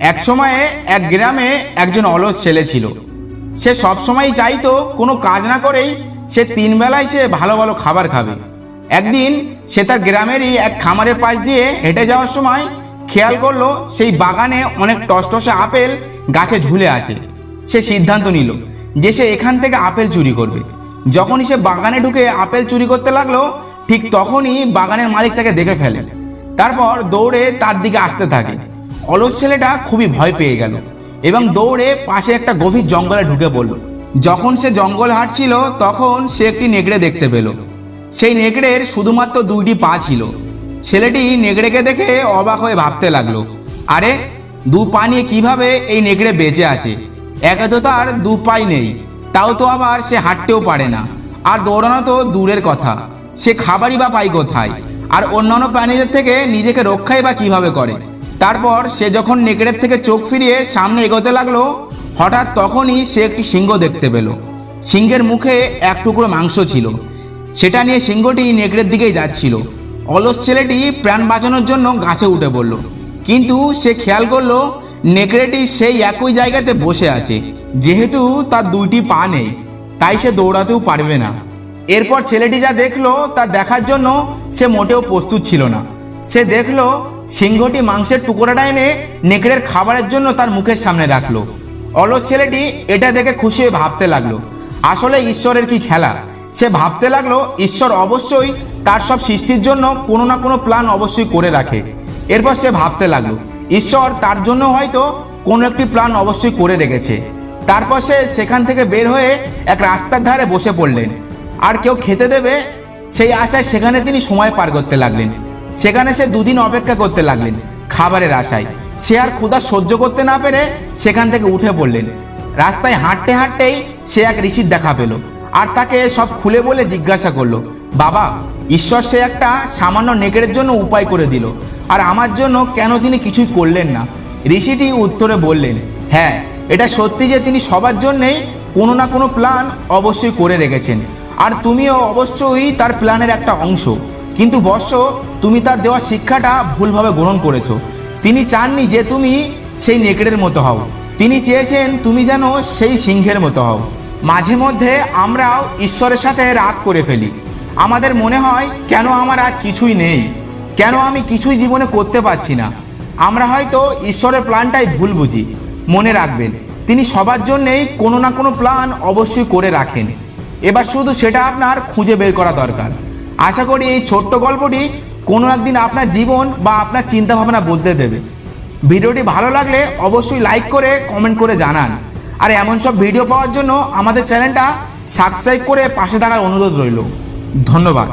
এক সময়ে এক গ্রামে একজন অলস ছেলে ছিল। সে সবসময় চাইতো কোনো কাজ না করেই সে তিন বেলায় সে ভালো ভালো খাবার খাবে। একদিন সে তার গ্রামেরই এক খামারের পাশ দিয়ে হেঁটে যাওয়ার সময় খেয়াল করল সেই বাগানে অনেক টসটসে আপেল গাছে ঝুলে আছে। সে সিদ্ধান্ত নিল যে সে এখান থেকে আপেল চুরি করবে। যখনই সে বাগানে ঢুকে আপেল চুরি করতে লাগল, ঠিক তখনই বাগানের মালিক তাকে দেখে ফেলে। তারপর দৌড়ে তার দিকে আসতে থাকে। অলস ছেলেটা খুবই ভয় পেয়ে গেল এবং দৌড়ে পাশে একটা গভীর জঙ্গলে ঢুকে পড়ল। যখন সে জঙ্গল হাঁটছিল, তখন সে একটি নেকড়ে দেখতে পেল। সেই নেকড়ের শুধুমাত্র দুইটি পা ছিল। ছেলেটি নেকড়েকে দেখে অবাক হয়ে ভাবতে লাগল, আরে, দু পা নিয়ে কীভাবে এই নেকড়ে বেঁচে আছে? একে তো তার দু পাই নেই। তাও তো আবার সে হাঁটতেও পারে না। আর দৌড়ানো তো দূরের কথা। সে খাবারই বা পায় কোথায়? আর অন্যান্য প্রাণীদের থেকে নিজেকে রক্ষাই বা কীভাবে করে? তারপর সে যখন নেকড়ের থেকে চোখ ফিরিয়ে সামনে এগোতে লাগল, হঠাৎ তখনই সে একটি সিংহ দেখতে পেল। সিংহের মুখে এক টুকরো মাংস ছিল। সেটা নিয়ে সিংহটি নেকড়ের দিকেই যাচ্ছিল। অলস ছেলেটি প্রাণ বাঁচানোর জন্য গাছে উঠে পড়ল। কিন্তু সে খেয়াল করল, নেকড়েটি সেই একই জায়গাতে বসে আছে। যেহেতু তার দুইটি পা নেই, তাই সে দৌড়াতেও পারবে না। এরপর ছেলেটি যা দেখল তা দেখার জন্য সে মোটেও প্রস্তুত ছিল না। সে দেখল সিংহটি মাংসের টুকরোটা এনে নেকড়ের খাবারের জন্য তার মুখের সামনে রাখল। অলস ছেলেটি এটা দেখে খুশি হয়ে ভাবতে লাগল, আসলে ঈশ্বরের কি খেলা? সে ভাবতে লাগল, ঈশ্বর অবশ্যই তার সব সৃষ্টির জন্য কোনো না কোনো প্ল্যান অবশ্যই করে রাখে। এরপর সে ভাবতে লাগল, ঈশ্বর তার জন্য হয়তো কোনো একটি প্ল্যান অবশ্যই করে রেখেছে। তারপর সে সেখান থেকে বের হয়ে এক রাস্তার ধারে বসে পড়লেন। আর কেউ খেতে দেবে, সেই আশায় সেখানে তিনি সময় পার করতে লাগলেন। সেখানে সে দুদিন অপেক্ষা করতে লাগলেন, খাবারের আশায়। সে আর ক্ষুধা সহ্য করতে না পেরে সেখান থেকে উঠে পড়লেন। রাস্তায় হাঁটতে হাঁটতেই সে এক ঋষির দেখা পেল আর তাকে সব খুলে বলে জিজ্ঞাসা করল, বাবা, ঈশ্বর সে একটা সামান্য নেকড়ের জন্য উপায় করে দিল আর আমার জন্য কেন তিনি কিছুই করলেন না? ঋষিটি উত্তরে বললেন হ্যাঁ এটা সত্যি যে তিনি সবার জন্যেই কোনো না কোনো প্ল্যান অবশ্যই করে রেখেছেন। আর তুমিও অবশ্যই তার প্ল্যানের একটা অংশ। কিন্তু বর্ষ তুমি তার দেওয়া শিক্ষাটা ভুলভাবে গ্রহণ করেছ। তিনি চাননি যে তুমি সেই নেকড়ের মতো হও। তিনি চেয়েছেন তুমি যেন সেই সিংহের মতো হও। মাঝে মধ্যে আমরাও ঈশ্বরের সাথে রাগ করে ফেলি। আমাদের মনে হয়, কেন আমার আজ কিছুই নেই? কেন আমি কিছুই জীবনে করতে পারছি না? আমরা হয়তো ঈশ্বরের প্ল্যানটাই ভুল বুঝি। মনে রাখবেন, তিনি সবার জন্যেই কোনো না কোনো প্ল্যান অবশ্যই করে রাখেন। এবার শুধু সেটা আপনার খুঁজে বের করা দরকার। আশা করি এই ছোট্ট গল্পটি কোনো একদিন আপনার জীবন বা আপনার চিন্তাভাবনা বলতে দেবে। ভিডিওটি ভালো লাগলে অবশ্যই লাইক করে কমেন্ট করে জানান। আর এমন সব ভিডিও পাওয়ার জন্য আমাদের চ্যানেলটা সাবস্ক্রাইব করে পাশে থাকার অনুরোধ রইল। ধন্যবাদ।